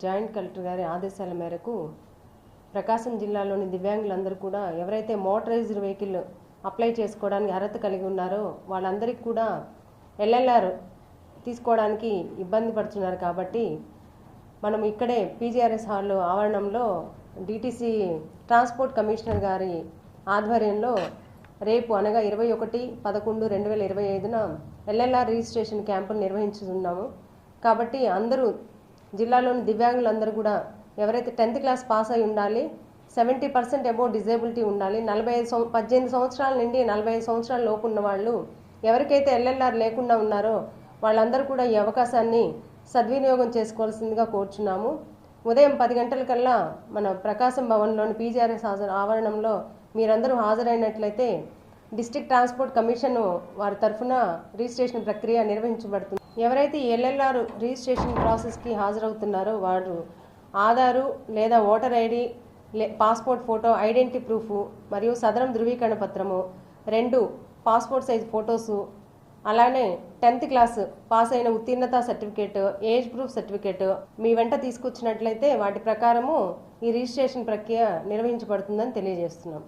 Joint collector గారి ఆదేశాల మేరకు ప్రకాశం జిల్లాలోని దివ్యాంగులందరూ కూడా ఎవరైతే మోటరైజ్డ్ వెహికల్ అప్లై చేసుకోవడానికి అర్హత కలిగి ఉన్నారో వాళ్ళందరికీ కూడా ఎల్ఎల్ఆర్ తీసుకోవడానికి ఇబ్బంది పడుతున్నారు కాబట్టి మనం ఇక్కడే పీజీఆర్ఎస్ హాల్ ఆవరణంలో డీటీసీ ట్రాన్స్పోర్ట్ కమిషనర్ గారి ఆధ్వర్యంలో రేపు అనగా ఇరవై ఒకటి పదకొండు రెండు వేల ఇరవై ఐదున ఎల్ఎల్ఆర్ రిజిస్ట్రేషన్ క్యాంపును నిర్వహించుతున్నాము. కాబట్టి అందరూ జిల్లాలోని దివ్యాంగులందరూ కూడా ఎవరైతే టెన్త్ క్లాస్ పాస్ అయి ఉండాలి సెవెంటీ పర్సెంట్ అబౌవ్ డిజేబిలిటీ ఉండాలి నలభై ఐదు సంవ పద్దెనిమిది సంవత్సరాల నుండి నలభై ఐదు సంవత్సరాల లోపు ఉన్న వాళ్ళు ఎవరికైతే ఎల్ఎల్ఆర్ లేకుండా ఉన్నారో వాళ్ళందరూ కూడా ఈ అవకాశాన్ని సద్వినియోగం చేసుకోవాల్సిందిగా కోరుచున్నాము. ఉదయం పది గంటలకల్లా మన ప్రకాశం భవన్లోని పీజీఆర్ఎస్ హాజరు ఆవరణంలో మీరందరూ హాజరైనట్లయితే డిస్టిక్ ట్రాన్స్పోర్ట్ కమిషన్ వారి తరఫున రిజిస్ట్రేషన్ ప్రక్రియ నిర్వహించబడుతుంది. ఎవరైతే ఎల్ఎల్ఆర్ రిజిస్ట్రేషన్ ప్రాసెస్కి హాజరవుతున్నారో వారు ఆధారు లేదా ఓటర్ ఐడి లే పాస్పోర్ట్ ఫోటో ఐడెంటిటీ ప్రూఫ్ మరియు సదరం ధృవీకరణ పత్రము రెండు పాస్పోర్ట్ సైజ్ ఫొటోసు అలానే టెన్త్ క్లాస్ పాస్ అయిన ఉత్తీర్ణత సర్టిఫికేట్ ఏజ్ ప్రూఫ్ సర్టిఫికేట్ మీ వెంట తీసుకొచ్చినట్లయితే వాటి ప్రకారము ఈ రిజిస్ట్రేషన్ ప్రక్రియ నిర్వహించబడుతుందని తెలియజేస్తున్నాం.